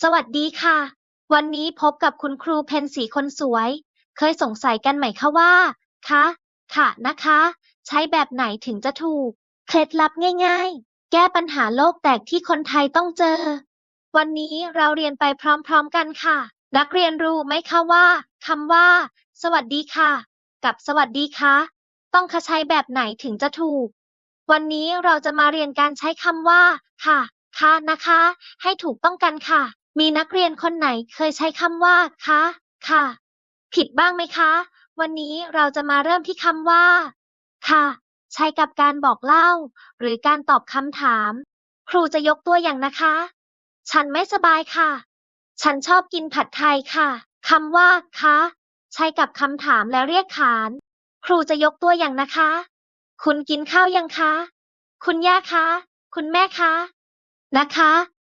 สวัสดีค่ะ วันนี้พบกับคุณครูเพนสีคนสวย เคยสงสัยกันไหมคะว่า คะ ค่ะนะคะ ใช้แบบไหนถึงจะถูก เคล็ดลับง่ายๆ แก้ปัญหาโลกแตกที่คนไทยต้องเจอ วันนี้เราเรียนไปพร้อมๆกันค่ะ นักเรียนรู้ไหมคะว่าคำว่า สวัสดีค่ะ กับสวัสดีคะต้องใช้แบบไหนถึงจะถูก วันนี้เราจะมาเรียนการใช้คำว่า ค่ะ ค่ะนะคะ ให้ถูกต้องกันค่ะ มีนักเรียนคนไหนเคยใช้คำว่า คะ ค่ะ ผิดบ้างไหมคะ วันนี้เราจะมาเริ่มที่คำว่า ค่ะ ใช้กับการบอกเล่า หรือการตอบคำถาม ครูจะยกตัวอย่างนะคะ ฉันไม่สบายค่ะ ฉันชอบกินผัดไทยค่ะคำว่า คะ ใช้กับคำถามแล้วเรียกขาน ครูจะยกตัวอย่างนะคะ คุณกินข้าวยังคะ คุณย่าคะ คุณแม่คะ นะคะ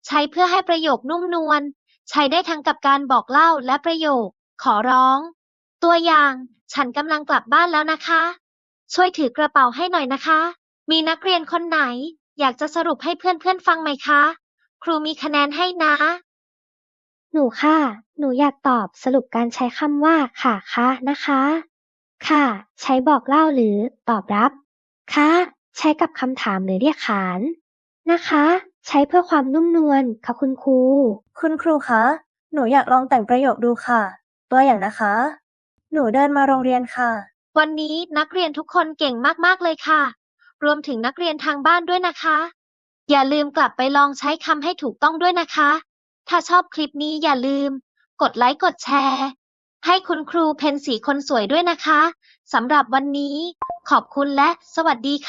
ใช้เพื่อให้ประโยคนุ่มนวล ใช้ได้ทั้งกับการบอกเล่าและประโยค ขอร้อง ตัวอย่าง ฉันกำลังกลับบ้านแล้วนะคะ ช่วยถือกระเป๋าให้หน่อยนะคะ มีนักเรียนคนไหน อยากจะสรุปให้เพื่อนๆฟังไหมคะ ครูมีคะแนนให้นะ หนูค่ะ หนูอยากตอบสรุปการใช้คำว่า ค่ะคะนะคะ ค่ะ ใช้บอกเล่าหรือตอบรับ คะ ใช้กับคำถามหรือเรียกขาน นะคะ ใช้เพื่อความนุ่มนวลค่ะคุณครู คุณครูคะ หนูอยากลองแต่งประโยคดูค่ะ ตัวอย่างนะคะ หนูเดินมาโรงเรียนค่ะ วันนี้นักเรียนทุกคนเก่งมากๆเลยค่ะ รวมถึงนักเรียนทางบ้านด้วยนะคะ อย่าลืมกลับไปลองใช้คำให้ถูกต้องด้วยนะคะ ถ้าชอบคลิปนี้อย่าลืม กดไลค์กดแชร์ ให้คุณครูเพนสีคนสวยด้วยนะคะสำหรับวันนี้ ขอบคุณและสวัสดีค่ะ